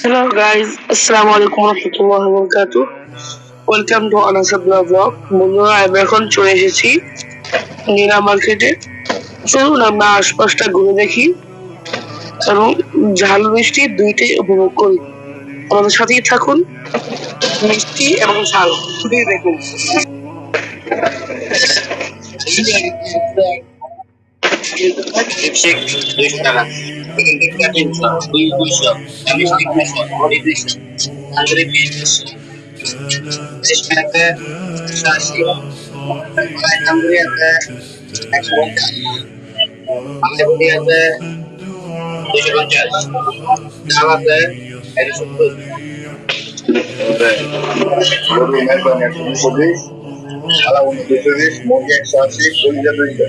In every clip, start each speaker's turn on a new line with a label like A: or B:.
A: Hello guys, আসসালামু আলাইকুম রহমতুল্লাহ বরকাতু welcome to আনাসাবলা বন্ধুরা আমি এখন চলে এসেছি নীলা মার্কেটে চলুন আমরা আশপাশটা ঘুরে দেখি। এবং ঝাল মিষ্টি দুইটাই উপভোগ করি। আমাদের সাথেই থাকুন। মিষ্টি এবং ঝাল দুটোই দেখুন।
B: লিপস্টিক দুইশো টাকা এখানকার তিনশো দুই দুইশো লিপস্টিক দুইশো বডি দুইশো তারপরে পিস দুইশো চেষ্টা আছে একশো আশি তান্দুরি আছে একশো পঞ্চাশ আমাদের আছে দুইশো পঞ্চাশ ডাল আছে একশো সত্তর
C: গরু মেহরবানি একশো দুশো বিশ সাদা উনি দুশো বিশ মুরগি একশো আশি কলিজা দুইশো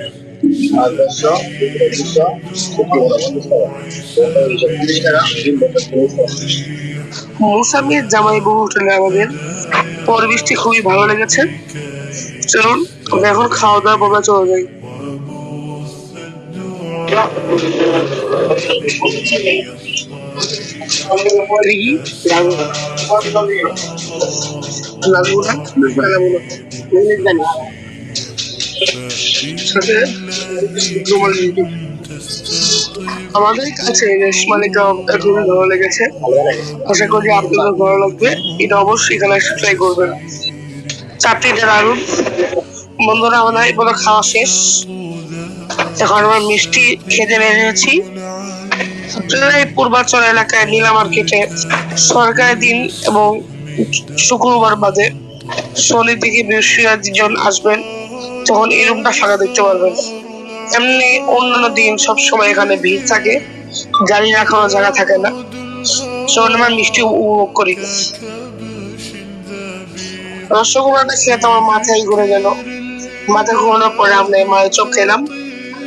C: টাকা
A: মৌসামির জামাই বহু হোটেলে আমাদের। পরিবেশটি খুবই ভালো লেগেছে। চলুন আমরা এখন খাওয়া দাওয়া পর্বে চলে যাই। লাগবো না লাগবো না জানি। আমাদের কাছে খুবই ভালো লেগেছে। আশা করি আপনাদের ভালো লাগবে। এটা অবশ্যই এখানে ট্রাই করবেন। বন্ধুরা, আমাদের খাওয়া শেষ। এখন আমরা মিষ্টি খেতে বেরিয়েছি পূর্বাচল এলাকায় নীলা মার্কেটে সরকারি দিন এবং শুক্রবার বাদে শনি থেকে বৃহস্পতিবার দুজন আসবেন। তখন এই রুমটা ফাঁকা দেখতে পারবেন। এমনি অন্যান্য দিন সবসময় এখানে ভিড় থাকে। গাড়ি রাখানোর জায়গা থাকে না। চলুন আমরা মিষ্টি উপভোগ করি। রসগোল্লাটা খেয়ে তো আমার মাথায় ঘুরে গেল। মাথা ঘুরানোর পরে আমরা মালের চপ খেলাম।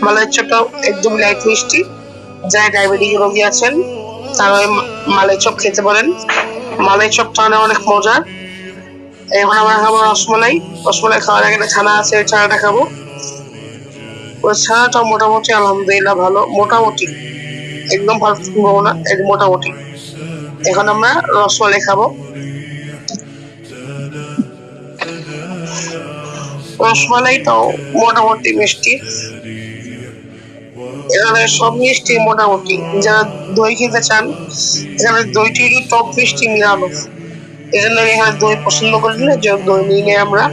A: মালের চপটা একদম লাইট মিষ্টি। যারা ডায়াবেটিক রোগী আছেন, তারা মালের চপ খেতে পারেন। মালের চপটা অনেক মজার। এখন আমরা খাব রসমালাই। রসমালাই খাওয়ার আগে ছানা আছে, ওই ছানাটা খাব। ওই ছানাটা মোটামুটি আলহামদুলিল্লাহ ভালো। মোটামুটি। একদম পারফেক্ট বলব না, এক মোটামুটি। এখন আমরা রসমালাই খাব। রসমালাইটাও মোটামুটি মিষ্টি। এখানে সব মিষ্টি মোটামুটি। যারা দই খেতে চান, এখানে দইটি টক মিষ্টি মিলানো এই জন্য আমি এখানে দই পছন্দ করি না যে দই নিয়ে নিই আমরা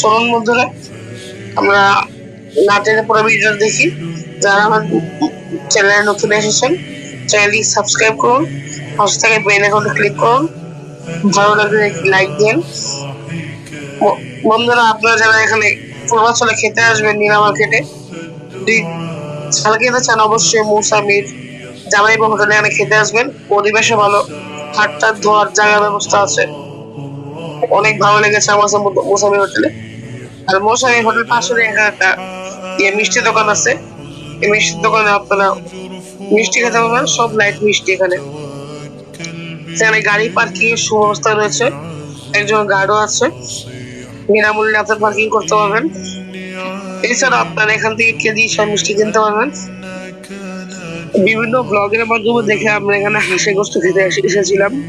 A: চলুন বন্ধুরা। আমরা নাটের পরে ভিডিও দেখি। যারা আমার চ্যানেলে নতুন এসেছেন চ্যানেলটি সাবস্ক্রাইব করুন, পাশে থেকে বেল আইকনটা ক্লিক করুন। ভালো লাগলে লাইক দিন। বন্ধুরা, আপনারা যারা এখানে পূর্বাচলে খেতে আসবেন, নীলা মার্কেটে যদি ঝাল খেতে চান, অবশ্যই মৌসামির জামাই হোটেলে এখানে খেতে আসবেন। পরিবেশও ভালো। হাটটা ধোয়ার জায়গার ব্যবস্থা আছে। অনেক ভালো লেগেছে আমার কাছে মৌ- হোটেলে। আর মৌসামি হোটেল পাশে একটা ইয়ে মিষ্টি দোকান আছে। এই মিষ্টির দোকানে আপনারা মিষ্টি খেতে পারবেন, সব লাইট মিষ্টি এখানে। সেখানে গাড়ি পার্কিং এর সুব্যবস্থা রয়েছে। একজন গার্ডও আছে। বিনামূল্যে আপনার পার্কিং করতে পারবেন। এছাড়া আপনারা এখান থেকে কেজি সব মিষ্টি কিনতে পারবেন। বিভিন্ন ব্লগের মাধ্যমে দেখে আমরা এখানে হাসে গোস্ত খেতে এসে- এসেছিলাম।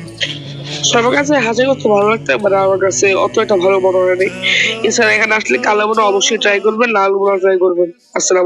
A: সবার কাছে হাসে গোস্ত ভালো লাগতে পারে আমার কাছে অত একটা ভালো মনে হয় নেই। এছাড়া এখানে আসলে কালো মনে অবশ্যই ট্রাই করবেন, লাল মনে ট্রাই করবেন। আসসালাম